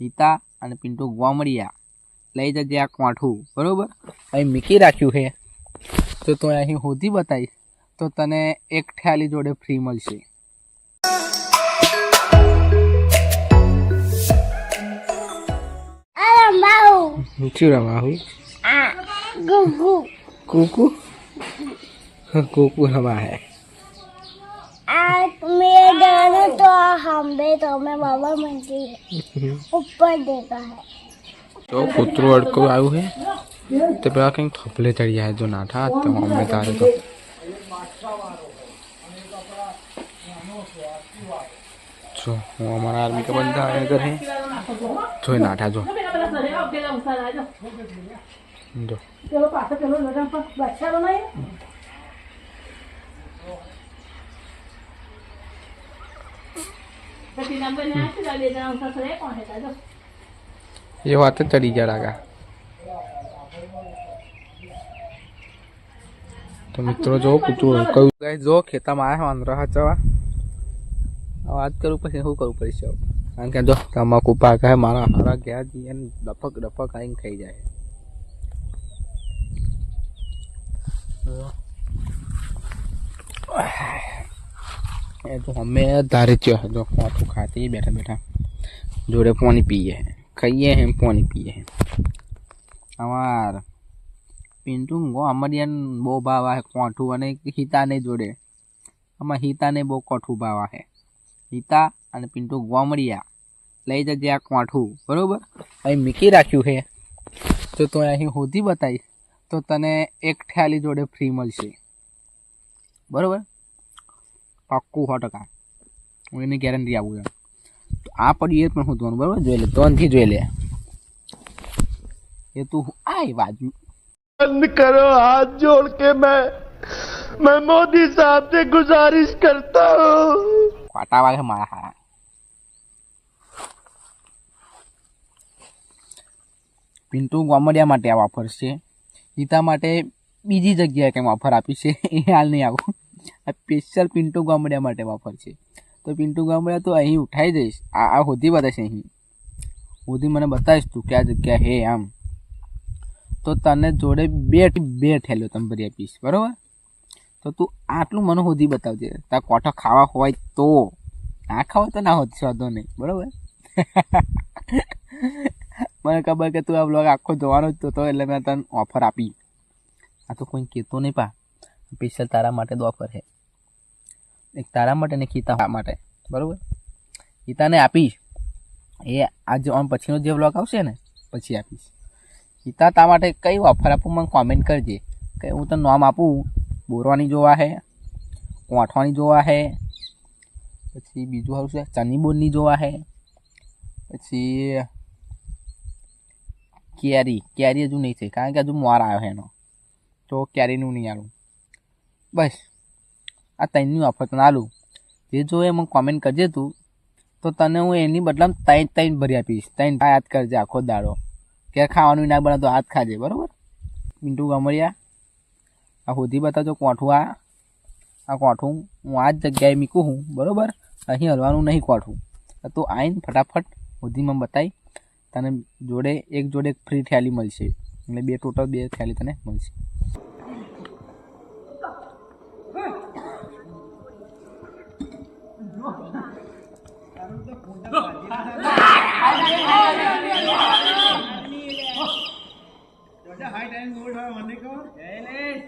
હિતા અને પિન્ટુ ગોમડિયા લઈ જજે આ કોઠું બરોબર? અહીં મીકી રાખ્યું છે. તો તું અહીં હોધી બતાવીશ તો તને એક ઠ્યાલી જોડે ફ્રી મળશે. શું રમાહુ આ કુકુ? કુકુ રમા હે. मेरे जाने तो हम्बे तो मैं बाबा मंदिर ऊपर देखा है। तो पुत्रो अड़को आयु है। तो बड़ा कहीं थपले चढ़िया है जो ना था तो हम्बे तारे तो। जो वो हमारा आर्मी का बंदा है। अगर है जो। ना था जो जो એ વાત ચડી ગયા રાગા. તો મિત્રો જો, કૂતરું કયું? ગાય જો, ખેતામાં આવ્યા વાંદરો હાચવા વાત કરું પછી શું કરવું પડશે? કારણ કે જો, તમાકુ પાક હે, મારા હારા ગયા જઈએ ને ડફક ડફક આવીને ખાઈ જાય. તો અમે ધારે જો માથું ખાતી બેઠા બેઠા. જોડે પાણી પીએ ખાઈએ હે પાણી પીએ હે. અમાર પિન્ટુ ગો અમરિયન બહુ ભાવ હે કોઠું અને હિતાને જોડે. આમાં હિતાને બહુ કોઠું ભાવ આવે. હિતા અને પિન્ટુ ગોમડિયા લઈ જજે આ કોઠું. બરોબર? અહીં મીકી રાખ્યું છે તો તું અહીં હોધી બતાવી તો તને એક ઠ્યાલી જોડે ફ્રી મળશે. બરોબર? પાક્કું સો ટકા હું એની ગેરંટી આપું છું તો આ પડ્યું એ પણ હું જોવાનું બરોબર જોઈ લે ત્રણથી જોઈ લે એ તું આય બાજુ बंद करो हाथ जोड़ के मैं मैं मोदी साहब से गुजारिश करता हूँ ખોટા વાગે મારા હારા પિન્ટુ ગોમડિયા માટે આ ઓફર છે ગીતા માટે બીજી જગ્યાએ કંઈ ઓફર આપી છે એ હાલ નહીં આવું આ સ્પેશિયલ પિન્ટુ ગોમડિયા માટે ઓફર છે. તો પિન્ટુ ગોમડિયા તો અહીં ઉઠાઈ દઈશ આ આ હોધી બતાવીશ અહીં. હોધી મને બતાવીશ તું કયા જગ્યા હે આમ. તો તને જોડે બે બે ઠેલો તમે ભરી આપીશ બરાબર? તો તું આટલું મને હોધી બતાવજે. તાર કોઠો ખાવા હોય તો. ના ખાવા તો ના હોત વાંધો નહીં, બરાબર? મને ખબર કે તું આ બ્લોગ આખો જોવાનો જ તો એટલે મેં તને ઓફર આપી. આ તો કોઈ કહેતો નહીં પા. સ્પેશિયલ તારા માટે દુઆ કરે છે. એક તારા માટે ને ખીતા માટે. બરાબર? ગીતાને આપીશ. એ આજે આમ પછીનો જે બ્લોગ આવશે ને, પછી આપીશ. ગીતા તા માટે કઈ ઓફર આપું મને કોમેન્ટ કરજે. કે હું તને નામ આપું. બોરવાની જોવા હે, કોઠવાની જોવા હે, પછી બીજું સારું છે ચની બોરની જોવા હે, પછી કેરી. કેરી હજુ નહીં થઈ. કારણ કે હજુ મોર આવ્યો એનો. તો કેરીનું નહીં આલું. બસ. આ ત્રણની ઓફર તને આલું. જે જો એ મને કોમેન્ટ કરજે તું, તો તને હું એની બદલામાં ત્રણ ત્રણ ભરી આપીશ. ત્રણ હાથ કરજે આખો દાડો. કે ખાવાનું ના બને તો હાથ ખાજે, બરાબર? પિન્ટુ ગમડિયા, આ હોધી બતાવજો કોઠું આ. આ કોઠું હું આ જ જગ્યાએ મૂકું હું બરાબર? અહીં હલવાનું નહીં કોઠું. તો આવીને ફટાફટ હોધીમાં બતાવી તને જોડે, એક જોડે એક ફ્રી થેલી મળશે. એટલે બે ટોટલ બે થેલી તને મળશે. હાઈ ટાઈમ ગોળ હોય મને કહો જય